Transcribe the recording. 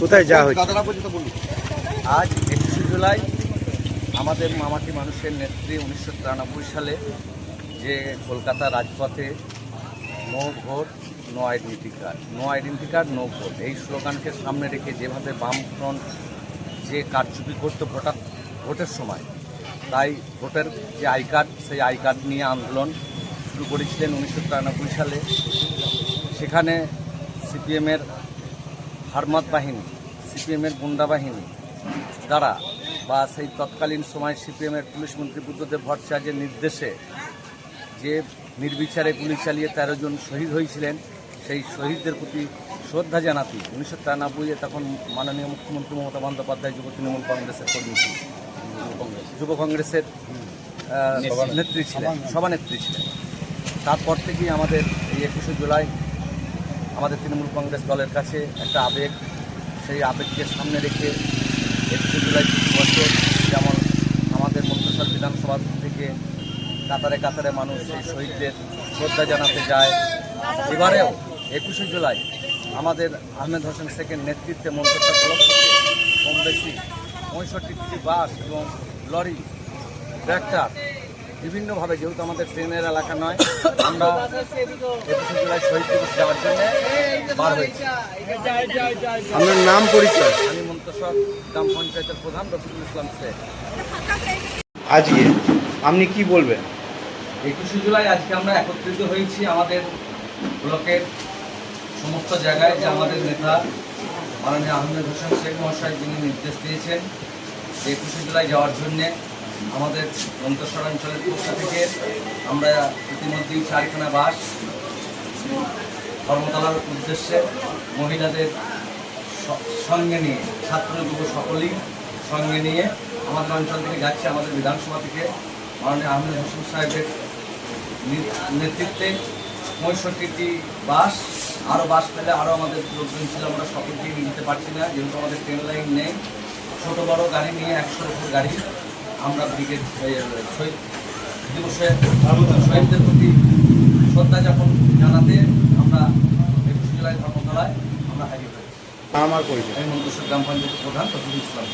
কোথায় যাওয়া হচ্ছে আজ একুশে জুলাই আমাদের মামাটি মানুষের নেত্রী উনিশশো তিরানব্বই সালে যে কলকাতা রাজপথে no vote, no identity card, no identity card, no vote. এই স্লোগানকে সামনে রেখে যেভাবে বামফ্রন্ট যে কারচুপি করতো ভোটার, ভোটের সময়, তাই ভোটের যে আই কার্ড, সেই আই কার্ড নিয়ে আন্দোলন শুরু করেছিলেন উনিশশো তিরানব্বই সালে। সেখানে সিপিএমের হারমাত বাহিনী সিপিএমের গুন্ডা বাহিনী দ্বারা বা সেই তৎকালীন সময় সিপিএমের পুলিশ মন্ত্রী বুদ্ধদেব ভট্টাচার্যের নির্দেশে যে নির্বিচারে গুলি চালিয়ে তেরো জন শহীদ হয়েছিলেন সেই শহীদদের প্রতি শ্রদ্ধা জানাতে উনিশশো তিরানব্বইয়ে তখন মাননীয় মুখ্যমন্ত্রী মমতা বন্দ্যোপাধ্যায় যুব তৃণমূল কংগ্রেসের কর্মী। যুব কংগ্রেসের নেত্রী ছিলেন সভানেত্রী ছিলেন তারপর থেকেই আমাদের এই একুশে জুলাই আমাদের তৃণমূল কংগ্রেস দলের কাছে একটা আবেগ, সেই আবেগকে সামনে রেখে একুশে জুলাই বছর যেমন আমাদের মন্ত্রিসর বিধানসভা থেকে কাতারে কাতারে মানুষ সেই শহীদদের শ্রদ্ধা জানাতে যায়। এবারেও একুশে জুলাই আমাদের আহমেদ হোসেন শেখের নেতৃত্বে মন্ত্রিসর তরফ থেকে কম বেশি পঁয়ষট্টিটি বাস এবং লরি, ট্র্যাক্টর বিভিন্নভাবে যেহেতু আমাদের ট্রেনের এলাকা নয় আমরা একুশে জুলাই শহীদ দিবস যাওয়ার জন্য বার হয়েছি। আপনার নাম পরিচয়? আমি মন্তসর গ্রাম পঞ্চায়েতের প্রধান রফিকুল ইসলাম শেখ। আজকে আপনি কি বলবেন? একুশে জুলাই আজকে আমরা একত্রিত হয়েছি আমাদের ব্লকের সমস্ত জায়গায় যে আমাদের নেতা মাননীয় আহমেদ হোসেন শেখ মহাশয় যিনি নির্দেশ দিয়েছেন একুশে জুলাই যাওয়ার জন্যে আমাদের মন্তসর অঞ্চলের পক্ষ থেকে আমরা ইতিমধ্যেই চারখানা বাস ধর্মতলার উদ্দেশ্যে মহিলাদের সঙ্গে নিয়ে ছাত্র যুব সকলেই সঙ্গে নিয়ে আমাদের অঞ্চল থেকে যাচ্ছে আমাদের বিধানসভা থেকে। মাননীয় আহমেদ হোসেন সাহেবের নেতৃত্বে পঁয়ষট্টিটি বাস আরও বাস পেলে আরও আমাদের লোকজন ছিল, আমরা সকলকেই নিয়ে যেতে পারছি না। যেহেতু আমাদের ট্রেন লাইন নেই, ছোটো বড় গাড়ি নিয়ে একশো গাড়ি আমরা ব্রিগেড শহীদ দিবসে শহীদদের প্রতি শ্রদ্ধা যাপন জানাতে আমরা একুশে জুলাই ধর্মতলায় আমরা হাজির হয়েছি। আমার পরিচয় আমি মন্ত্রসর গ্রাম পঞ্চায়েত প্রধান তফিকুল ইসলাম